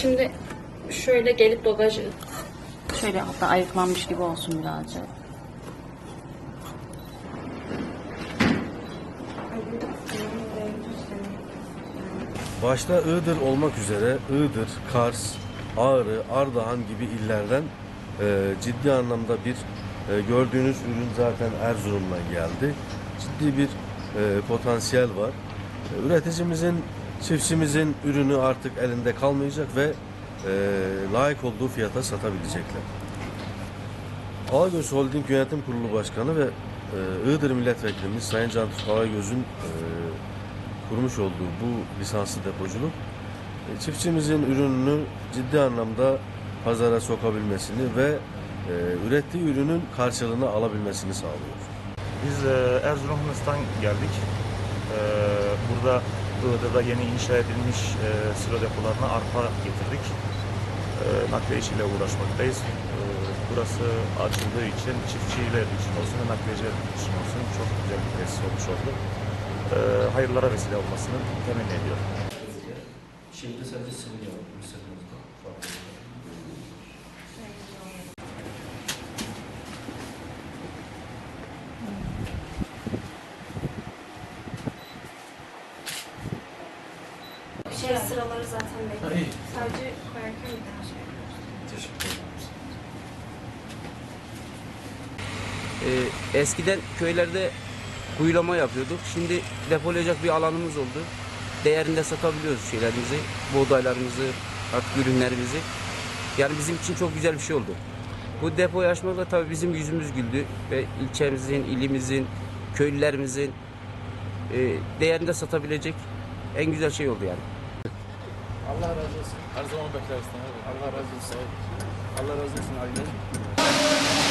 Şimdi şöyle gelip bagajı şöyle hatta ayıklanmış gibi olsun birazcık. Başta Iğdır olmak üzere Iğdır, Kars, Ağrı, Ardahan gibi illerden e, ciddi anlamda bir e, gördüğünüz ürün zaten Erzurum'dan geldi. Ciddi bir e, potansiyel var. E, üreticimizin, çiftçimizin ürünü artık elinde kalmayacak ve e, layık olduğu fiyata satabilecekler. Ağagöz Holding Yönetim Kurulu Başkanı ve e, Iğdır Milletvekilimiz Sayın Can Türk e, kurmuş olduğu bu lisanslı depoculuk e, çiftçimizin ürününü ciddi anlamda pazara sokabilmesini ve e, ürettiği ürünün karşılığını alabilmesini sağlıyor. Biz e, Erzurum'dan geldik. E, burada Iğdır'da yeni inşa edilmiş e, silo depolarına arpa getirdik. E, nakliye işiyle uğraşmaktayız. E, burası açıldığı için çiftçiler için olsun ve nakliyeciler için olsun çok güzel bir tesis olmuş oldu. E, hayırlara vesile olmasını temenni ediyorum. Şimdi sadece sıvı yağ. Şey sıraları zaten belli. İyi. Sadece koyarken bir daha şey. Teşekkür ederim. Ee, eskiden köylerde kuyulama yapıyorduk. Şimdi depolayacak bir alanımız oldu. Değerinde satabiliyoruz şeylerimizi, buğdaylarımızı, artık ürünlerimizi. Yani bizim için çok güzel bir şey oldu. Bu depoyu açmakla tabii bizim yüzümüz güldü ve ilçemizin, ilimizin, köylülerimizin e, değerinde satabilecek en güzel şey oldu yani. Allah razı olsun. Her zaman bekleriz. Allah razı olsun. Allah razı olsun. Aile.